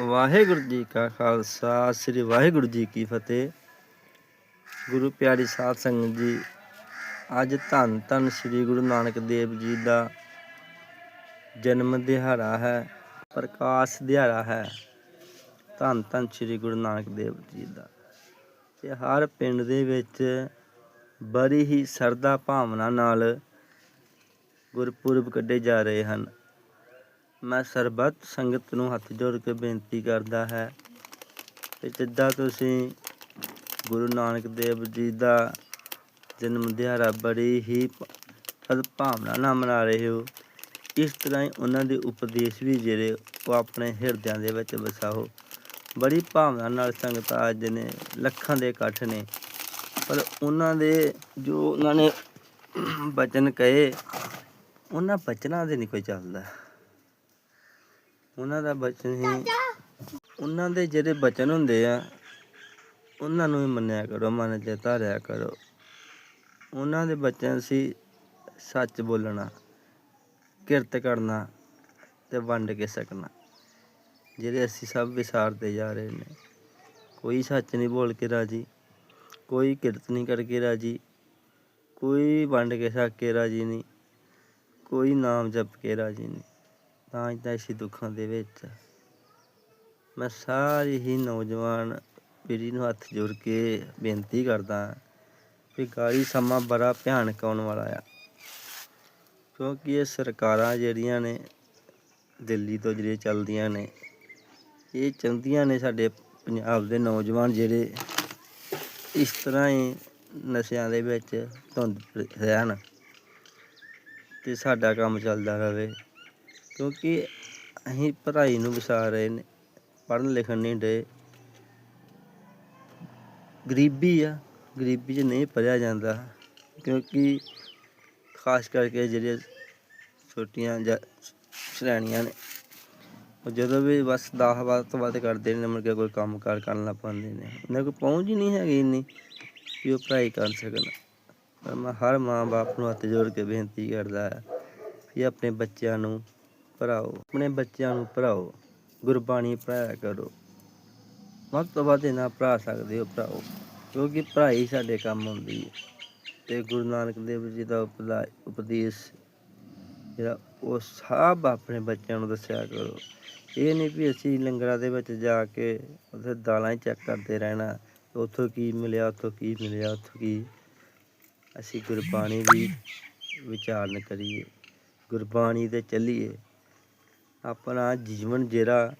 ਵਾਹਿਗੁਰੂ ਜੀ ਕਾ ਖਾਲਸਾ, ਸ੍ਰੀ ਵਾਹਿਗੁਰੂ ਜੀ ਕੀ ਫਤਿਹ। ਗੁਰੂ ਪਿਆਰੀ ਸਾਧ ਸੰਗਤ ਜੀ, ਅੱਜ ਧੰਨ ਧੰਨ ਸ੍ਰੀ ਗੁਰੂ ਨਾਨਕ ਦੇਵ ਜੀ ਦਾ ਜਨਮ ਦਿਹਾੜਾ ਹੈ, ਪ੍ਰਕਾਸ਼ ਦਿਹਾੜਾ ਹੈ। ਧੰਨ ਧੰਨ ਸ੍ਰੀ ਗੁਰੂ ਨਾਨਕ ਦੇਵ ਜੀ ਦਾ। ਤੇ ਹਰ ਪਿੰਡ ਦੇ ਵਿੱਚ ਬੜੀ ਹੀ ਸਰਦਾ ਭਾਵਨਾ ਨਾਲ ਗੁਰਪੁਰਬ ਕੱਢੇ ਜਾ ਰਹੇ ਹਨ। ਮੈਂ ਸਰਬੱਤ ਸੰਗਤ ਨੂੰ ਹੱਥ ਜੋੜ ਕੇ ਬੇਨਤੀ ਕਰਦਾ ਹੈ ਕਿ ਜਿੱਦਾਂ ਤੁਸੀਂ ਗੁਰੂ ਨਾਨਕ ਦੇਵ ਜੀ ਦਾ ਜਨਮ ਦਿਹਾੜਾ ਬੜੀ ਹੀ ਸਦਭਾਵਨਾ ਨਾਲ ਮਨਾ ਰਹੇ ਹੋ, ਇਸ ਤਰ੍ਹਾਂ ਹੀ ਉਹਨਾਂ ਦੇ ਉਪਦੇਸ਼ ਵੀ ਜਿਹੜੇ ਉਹ ਆਪਣੇ ਹਿਰਦਿਆਂ ਦੇ ਵਿੱਚ ਵਸਾਓ। ਬੜੀ ਭਾਵਨਾ ਨਾਲ ਸੰਗਤਾਂ ਅੱਜ ਨੇ ਲੱਖਾਂ ਦੇ ਇਕੱਠ ਨੇ, ਪਰ ਉਹਨਾਂ ਦੇ ਜੋ ਉਹਨਾਂ ਨੇ ਬਚਨ ਕਹੇ, ਉਹਨਾਂ ਬਚਨਾਂ ਦੇ ਨਹੀਂ ਕੋਈ ਚੱਲਦਾ। ਉਹਨਾਂ ਦਾ ਬਚਨ ਹੀ ਉਹਨਾਂ ਦੇ ਜਿਹੜੇ ਬਚਨ ਹੁੰਦੇ ਆ, ਉਹਨਾਂ ਨੂੰ ਹੀ ਮੰਨਿਆ ਕਰੋ, ਮਨ 'ਚ ਧਾਰਿਆ ਕਰੋ। ਉਹਨਾਂ ਦੇ ਬਚਨ ਸੀ ਸੱਚ ਬੋਲਣਾ, ਕਿਰਤ ਕਰਨਾ ਤੇ ਵੰਡ ਕੇ ਸਕਣਾ। ਜਿਹੜੇ ਅਸੀਂ ਸਭ ਵਿਸਾਰਦੇ ਜਾ ਰਹੇ ਨੇ, ਕੋਈ ਸੱਚ ਨਹੀਂ ਬੋਲ ਕੇ ਰਾਜੀ, ਕੋਈ ਕਿਰਤ ਨਹੀਂ ਕਰਕੇ ਰਾਜੀ, ਕੋਈ ਵੰਡ ਕੇ ਛਕ ਕੇ ਰਾਜੀ ਨਹੀਂ, ਕੋਈ ਨਾਮ ਜਪ ਕੇ ਰਾਜੀ ਨਹੀਂ। ਤਾਂ ਹੀ ਤਾਂ ਅਸੀਂ ਦੁੱਖਾਂ ਦੇ ਵਿੱਚ ਮੈਂ ਸਾਰੀ ਹੀ ਨੌਜਵਾਨ ਪੀੜ੍ਹੀ ਨੂੰ ਹੱਥ ਜੋੜ ਕੇ ਬੇਨਤੀ ਕਰਦਾ ਹਾਂ ਕਿ ਗਾੜੀ ਸਮਾਂ ਬੜਾ ਭਿਆਨਕ ਆਉਣ ਵਾਲਾ ਆ। ਕਿਉਂਕਿ ਇਹ ਸਰਕਾਰਾਂ ਜਿਹੜੀਆਂ ਨੇ, ਦਿੱਲੀ ਤੋਂ ਜਿਹੜੇ ਚੱਲਦੀਆਂ ਨੇ, ਇਹ ਚਾਹੁੰਦੀਆਂ ਨੇ ਸਾਡੇ ਪੰਜਾਬ ਦੇ ਨੌਜਵਾਨ ਜਿਹੜੇ ਇਸ ਤਰ੍ਹਾਂ ਹੀ ਨਸ਼ਿਆਂ ਦੇ ਵਿੱਚ ਧੁੰਦ ਰਹਿਣ ਤੇ ਸਾਡਾ ਕੰਮ ਚੱਲਦਾ ਰਹੇ। ਕਿਉਂਕਿ ਅਸੀਂ ਪੜ੍ਹਾਈ ਨੂੰ ਵਿਸਾਰ ਰਹੇ ਨੇ, ਪੜ੍ਹਨ ਲਿਖਣ ਨਹੀਂ ਡੇ ਗਰੀਬੀ ਆ, ਗਰੀਬੀ 'ਚ ਨਹੀਂ ਪੜ੍ਹਿਆ ਜਾਂਦਾ। ਕਿਉਂਕਿ ਖਾਸ ਕਰਕੇ ਜਿਹੜੇ ਛੋਟੀਆਂ ਜਾਂ ਸ਼੍ਰੇਣੀਆਂ ਨੇ, ਉਹ ਜਦੋਂ ਵੀ ਬਸ ਦਸ ਬਾਤ ਤੋਂ ਵੱਧ ਕਰਦੇ ਨੇ, ਮੁੜ ਕੇ ਕੋਈ ਕੰਮ ਕਾਰ ਕਰਨ ਲੱਗ ਪੈਂਦੇ ਨੇ। ਉਹਨਾਂ ਕੋਲ ਪਹੁੰਚ ਹੀ ਨਹੀਂ ਹੈਗੀ ਇੰਨੀ ਕਿ ਉਹ ਪੜ੍ਹਾਈ ਕਰ ਸਕਣ। ਪਰ ਮੈਂ ਹਰ ਮਾਂ ਬਾਪ ਨੂੰ ਹੱਥ ਜੋੜ ਕੇ ਬੇਨਤੀ ਕਰਦਾ ਹੈ ਕਿ ਆਪਣੇ ਬੱਚਿਆਂ ਨੂੰ ਪੜ੍ਹਾਓ, ਆਪਣੇ ਬੱਚਿਆਂ ਨੂੰ ਪੜ੍ਹਾਓ, ਗੁਰਬਾਣੀ ਪੜ੍ਹਾਇਆ ਕਰੋ। ਵੱਧ ਤੋਂ ਵੱਧ ਇਹਨਾਂ ਪੜ੍ਹਾ ਸਕਦੇ ਹੋ, ਪੜ੍ਹਾਓ, ਕਿਉਂਕਿ ਪੜ੍ਹਾਈ ਸਾਡੇ ਕੰਮ ਆਉਂਦੀ ਹੈ। ਤੇ ਗੁਰੂ ਨਾਨਕ ਦੇਵ ਜੀ ਦਾ ਉਪਲਾ- ਉਪਦੇਸ਼ ਜਿਹੜਾ ਉਹ ਸਭ ਆਪਣੇ ਬੱਚਿਆਂ ਨੂੰ ਦੱਸਿਆ ਕਰੋ। ਇਹ ਨਹੀਂ ਵੀ ਅਸੀਂ ਲੰਗਰਾਂ ਦੇ ਵਿੱਚ ਜਾ ਕੇ ਉੱਥੇ ਦਾਲਾਂ ਹੀ ਚੈੱਕ ਕਰਦੇ ਰਹਿਣਾ, ਉੱਥੋਂ ਕੀ ਮਿਲਿਆ, ਉੱਥੋਂ ਕੀ ਮਿਲਿਆ, ਉੱਥੋਂ ਕੀ ਅਸੀਂ ਗੁਰਬਾਣੀ ਦੀ ਵਿਚਾਰਨ ਕਰੀਏ, ਗੁਰਬਾਣੀ ਤੇ ਚੱਲੀਏ। ਆਪਣਾ ਜੀਵਨ ਜਿਹੜਾ